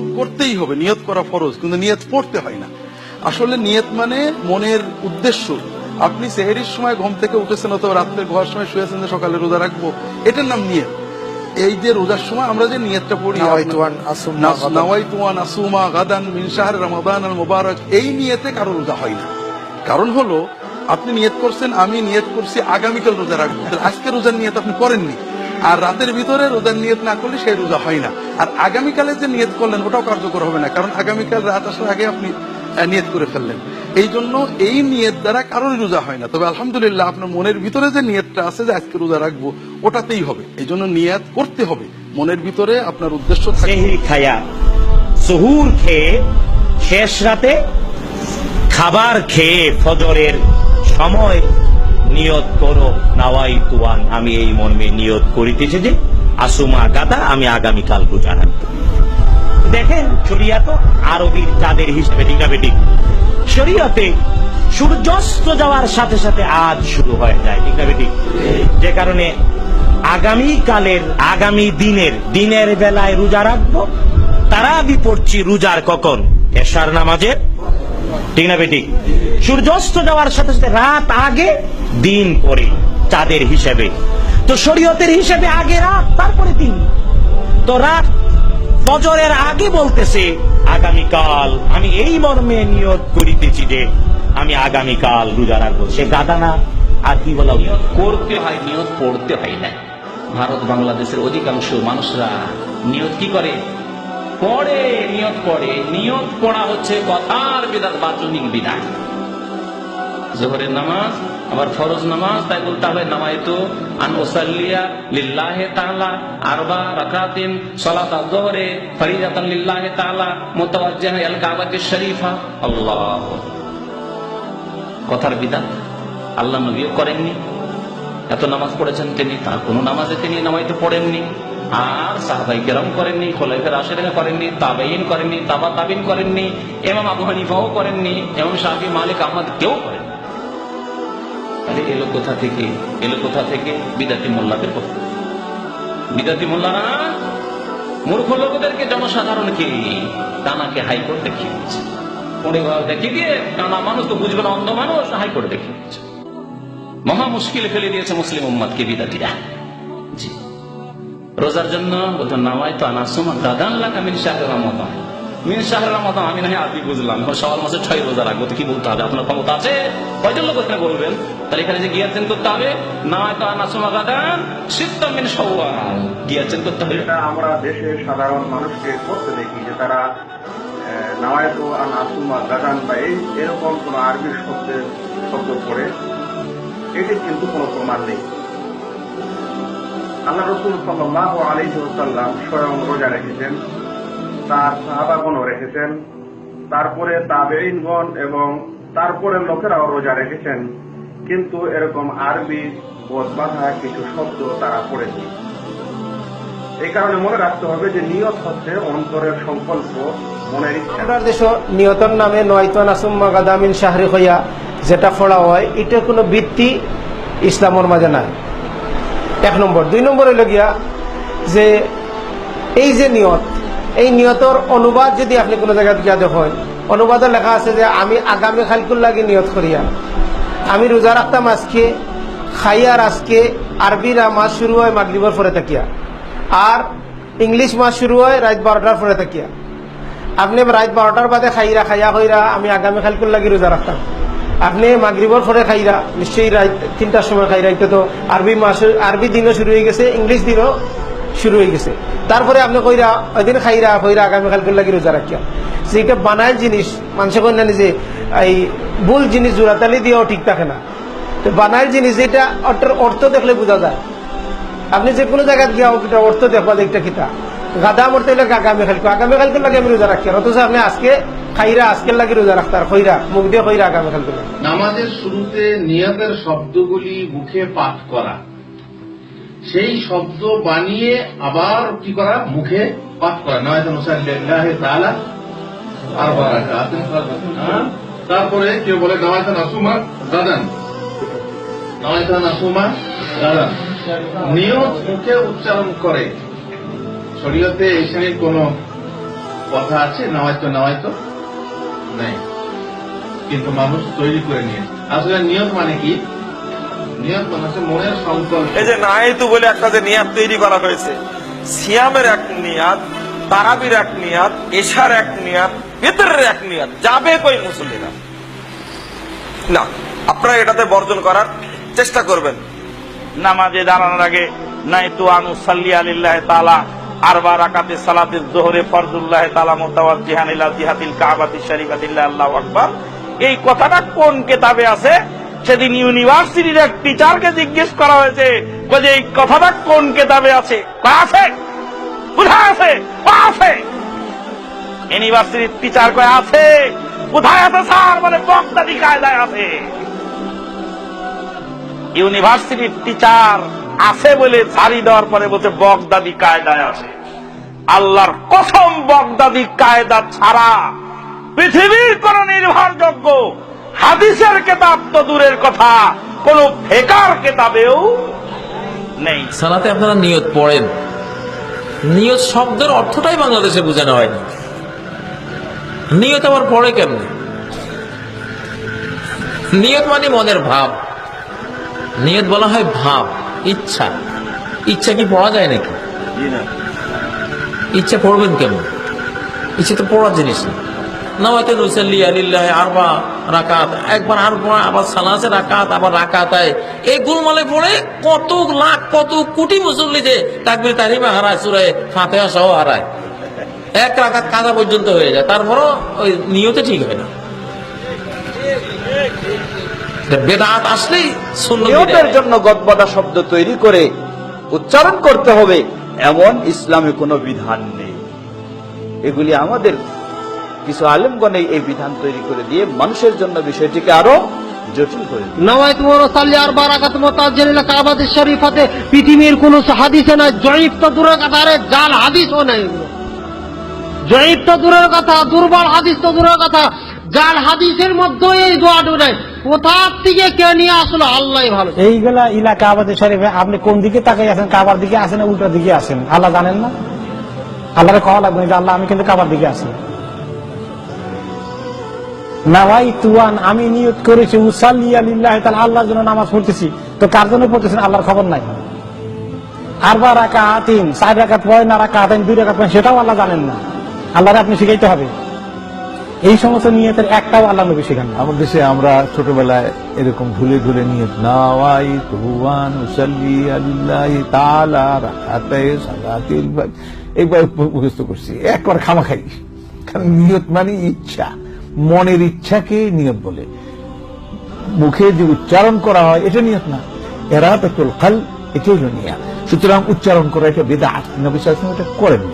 নিয়ত করতেই হবে নিয়ত করা ফরজ কিন্তু নিয়ত পড়তে হয় না। আসলে নিয়ত মানে মনের উদ্দেশ্য। আপনি সেহেরির সময় ঘুম থেকে উঠেছেন অথবা রাত্রে ঘর সময় শুয়েছেন যে সকালে রোজা রাখব এটার নাম নিয়ত। এই যে রোজার সময় আমরা যে নিয়তটা পড়ি নাওয়াইতু আন আসুমা গাদান। নাওয়াইতু আন আসুমা গাদান মিন শাহর রমাদান আল মুবারক এই নিয়তে কারও রোজা হয় না। কারণ হলো আপনি নিয়ত করছেন আমি নিয়ত করছি আগামীকাল রোজা রাখব। আজকে রোজার নিয়ত আপনি করেননি। আর রাতের ভিতরে রোজার নিয়ত না করলে সেই রোজা হয় না। আর আগামীকালে যে নিয়ত করলেন, ওটাও কার্যকর হবে না। কারণ আগামীকাল রাত আসার আগে আপনি নিয়ত করে ফেললেন। এই জন্য এই নিয়ত দ্বারা কারোরই রোজা হয় না। তবে আলহামদুলিল্লাহ আপনার মনের ভিতরে যে নিয়তটা আছে যে আজকে রোজা রাখব, ওটাতেই হবে। এই জন্য নিয়ত করতে হবে। মনের ভিতরে আপনার উদ্দেশ্য খায়া সহুর খেয়ে, শেষ রাতে খাবার খেয়ে ফজরের সময় নিয়ত করো, নাওয়াই তুয়ান, আমি এই মর্মে নিয়ত করিতেছি যে, আসুমা গাদা, আমি আগামীকাল রোজা রাখব দেখেন শরিয়াত আরবির চাঁদের হিসেবে, ঠিক শরীয়তে সূর্যাস্ত যাওয়ার সাথে সাথে আজ শুরু হয়ে যায়, ঠিক না বেঠিক? যে কারণে আগামী কালের আগামী দিনের দিনের বেলায় রোজা রাখব তারা পড়ছি রোজার কখন? এশার নামাজের ঠিক না বেঠিক সূর্যাস্ত যাওয়ার সাথে সাথে রাত আগে, দিন পরে, চাঁদের হিসেবে। তো শরীয়তের হিসেবে আগে রাত, তারপরে দিন। তো রাত ফজরের আগে বলতেছে, আগামীকাল আমি এই মর্মে নিয়ত করিতেছি যে, আমি আগামীকাল রোজা রাখব। সে গাদা না, আর কি বলা করতে হয় নিয়ত পড়তে হয় না। ভারত, বাংলাদেশের অধিকাংশ মানুষরা নিয়ত কি করে? পড়ে, নিয়ত পড়ে নিয়ত পড়া হচ্ছে কথার বিধান বাচনিক বিধান। জোহরের নামাজ, আবার ফরজ নামাজ, তাই বলতে হবে নামাইতো আন ওসাল্লিয়া লিল্লাহে তাআলা আরবা রাকাতিন, সালাত আয-যুহরে লিল্লাহি শরীফা। আল্লাহ কথার বিধান। আল্লাহ নবীও করেননি। এত নামাজ পড়েছেন তিনি, তার কোনো নামাজে তিনি নামাইতে পড়েননি। আর সাহাবাই কেরাম করেননি, খোলাইফের আশেরা করেননি তাবাইন করেননি, তাবা তাবিন করেননি এমাম আবু হানিফাও করেননি এমাম শাহি মালিক, আহমদ কেউ করেন এলো কোথা থেকে? এলো কোথা থেকে? বিদাতি মোল্লাদের থেকে। বিদাতি মোল্লারা মূর্খ লোকদেরকে জনসাধারণকে টানাকে হাইকোর্ট দেখিয়ে দিচ্ছে দেখিয়ে দিয়ে টানা মানুষ তো বুঝবে না, অন্ধ মানুষ, হাইকোর্ট দেখিয়ে দিচ্ছে মহা মুশকিল ফেলে দিয়েছে মুসলিম উম্মাদকে বিদাতিরা। জি। রোজার জন্য বলতো, নামাই তো আনাসুমা দাদান লাগা মিন শাহের রমাদান। মিন শাহের রমাদান, আমি আরবি বুঝলাম। এখন সবার মাসে ছয় রোজা রাখব, তো কি বলতে হবে? আপনার ক্ষমতা আছে? কয়জন লোক এখানে বলবেন? তাহলে এখানে যে করতে হবে, নামাই তো আনাসুমা মিন গিয়াছেন করতে হবে। আমরা দেশের সাধারণ মানুষকে করতে দেখি, যে তারা নাওয়ায়ত আন আসুমা গাদান বা এরকম কোন আরবি শব্দের শব্দ পড়ে, এটির কিন্তু কোনো প্রমাণ নেই। আল্লাহ রসুল সাল্লাহ আলহিহাল্লাম স্বয়ং রোজা রেখেছেন, তার সাহাবাগণও রেখেছেন, তারপরে তাবেইনগণ এবং তারপরে লোকেরাও রোজা রেখেছেন। কিন্তু এরকম আরবি বোধবাধা কিছু শব্দ তারা পড়েছে। এই কারণে মনে রাখতে হবে যে নিয়ত হচ্ছে অন্তরের সংকল্প, মনের ইচ্ছা। দেশ নিয়তন নামে নয়তন আসুম্মা গাদামিন শাহরি হইয়া যেটা ফোড়া হয়, এটা কোনো বৃত্তি ইসলামের মাঝে নাই। এক নম্বর। দুই নম্বর হইল গিয়া যে এই যে নিয়ত, এই নিয়তর অনুবাদ যদি আপনি কোনো জায়গায় গিয়া দেখেন অনুবাদে লেখা আছে যে আমি আগামী খালকুল লাগে নিয়ত করিয়া আমি রোজা রাখতাম আজকে খাইয়ার আজকে আরবিরা মাস শুরু হয় মাগরিবর পরে থাকিয়া আর ইংলিশ মাস শুরু হয় রাত বারোটার পরে থাকিয়া। আপনি রাত বারোটার বাদে খাইরা খাইয়া কইরা আমি আগামী খালকুল লাগি রোজা রাখতাম আপনি মাগরিবর পরে খাইরা, নিশ্চয়ই তিনটার সময় খাইরা, এটা তো আরবি মাস, আরবি দিনও শুরু হয়ে গেছে, ইংলিশ দিনও শুরু হয়ে গেছে। তারপরে আপনি কইরা, ওইদিন খাইরা, কইরা আগামী খালকুল লাগি রোজা রাখিয়া। যে এটা বানায় জিনিস, মানুষে কই না যে এই ভুল জিনিস জোড়াতালি দিয়েও ঠিক থাকে না। তো বানায় জিনিস, এটা অর্থের অর্থ দেখলে বোঝা যায়। আপনি যে কোনো জায়গায় গিয়া এটা অর্থ দেখবা যে একটা কিতা। গাদা মরতে হলে আগামী খালকো আগামী খালকে লাগে আমি রোজা রাখি অথচ আপনি আজকে খাইরা, আজকের লাগে রোজা রাখতার, খইরা, মুখ দিয়ে খইরা আগামী লাগে। নামাজের শুরুতে নিয়তের শব্দগুলি মুখে পাঠ করা। সেই শব্দ বানিয়ে আবার কি করা? মুখে পাঠ করা। নয়তো মুসাল্লাহ তাআলা আর হ্যাঁ? তারপরে কেউ বলে নামাজ নাসুমা, দাদান। নামাজ নাসুমা, দাদান। নিয়ত মুখে উচ্চারণ করে। শরীয়তে এই শ্রেণির কোন কথা আছে? নামাইতো নামাইতো নাই। কিন্তু মানুষ তৈরি করে নিয়েছে আসলে নিয়ত মানে কি? নিয়ত মানে হচ্ছে মনের সংকল্প। এই যে নায়েতু বলে একটা যে নিয়াত তৈরি করা হয়েছে সিয়ামের এক নিয়াত তারাবির এক নিয়াত এশার এক নিয়াত ভেতরের এক নিয়াত যাবে কই মুসল্লিরা? না আপনারা এটাতে বর্জন করার চেষ্টা করবেন। নামাজে দাঁড়ানোর আগে নাই তু আনু সাল্লি আলিল্লাহ তালা আরবা রাকাতে সালাতে জোহরে ফরজুল্লাহ তালা মুতাওয়াজ্জিহান ইলা জিহাতিল কাবাতি শরীফাতিল্লাহ আল্লাহু আকবার। এই কথাটা কোন কেতাবে আছে? সেদিন ইউনিভার্সিটির এক টিচারকে জিজ্ঞেস করা হয়েছে বলে এই কথাটা কোন কেতাবে আছে? আছে। কোথায় আছে। আছে। ইউনিভার্সিটির টিচার কয়, আছে। কোথায় আছে, স্যার, বলে বক্তাদি কায়দায় আছে। ইউনিভার্সিটির টিচার আছে বলে ঝাড়ি দেওয়ার পরে বলছে, বগদাদি কায়দায় আছে। আল্লাহর কসম বগদাদি কায়দা ছাড়া পৃথিবীর কোন নির্ভরযোগ্য হাদিসের কেতাব তো দূরের কথা, কোন ফেকার কেতাবেও নেই। সালাতে আপনারা নিয়ত পড়েন। নিয়ত শব্দের অর্থটাই বাংলাদেশে বোঝানো হয়নি। নিয়ত আবার পড়ে কেমনে? নিয়ত মানে মনের ভাব। নিয়ত বলা হয় ভাব। ইচ্ছা। ইচ্ছা কি পড়া যায় নাকি? ইচ্ছা পড়বেন কেমন ইচ্ছা তো পড়ার জিনিস আরবা রাকাত। একবার আবার রাকাত, আবার গুলমালে পড়ে কত কত কোটি মুসল্লি যে হারায়, সুরে ফাতেহা সহ হারায়। এক রাকাত পর্যন্ত হয়ে যায়। তারপরও ওই নিয়তে ঠিক হয় না। বেদাত আসলেই সুন্নত নিয়তের জন্য গদবাদা শব্দ তৈরি করে উচ্চারণ করতে হবে এমন ইসলামে কোনো বিধান নেই। এগুলি আমাদের কিছু আলেমগণে এই বিধান তৈরি করে দিয়ে মানুষের জন্য বিষয়টিকে আরও পৃথিবীর কোন হাদিসে নাই জয়ীফ দূরের কথা জাল হাদিসও নাই এগুলো। তো দূরের কথা দুর্বল হাদিস তো দূরের কথা জাল হাদিসের মধ্যে এই দোয়াটু নাই কোথা থেকে কে নিয়ে আসলো? আল্লাহ ভালো এইগুলা এলাকা আবাদের শরীফে, আপনি কোন দিকে তাকাই আছেন? কাবার দিকে আসেন না উল্টার দিকে আসেন আল্লাহ জানেন না? আল্লাহরে খাওয়া লাগবে না আল্লাহ, আমি কিন্তু কাবার দিকে আছি। নাওয়াই তুয়ান আমি নিয়ত করেছি উসাল্লি আলিল্লাহ তাহলে আল্লাহর জন্য নামাজ পড়তেছি। তো কার জন্য পড়তেছেন? আল্লাহর খবর নাই। আরবা রাখা তিন চার রাখাত পড়েন না রাখা আতেন দুই রাখাত পড়েন সেটাও আল্লাহ জানেন না। আল্লাহরে আপনি শিখাইতে হবে। এই সমস্ত নিয়তের একটাও আল্লাহ নবী শিখান না। আমাদের দেশে আমরা ছোটবেলায় এরকম ভুলে ভুলে নিয়ে নাওয়াই তুয়ান উসাল্লি আলিল্লাহ তাআলা রাকাতায়ে সালাতিল ফাজর। মুখস্থ করছি, একবার খামা খাই কারণ নিয়ত মানে ইচ্ছা, মনের ইচ্ছাকে নিয়ত বলে। মুখে যে উচ্চারণ করা হয়, এটা নিয়ত না। এরা তো কাল এটাই নিয়া সুতরাং উচ্চারণ করা এটা বেদাত। নবী এটা করেননি।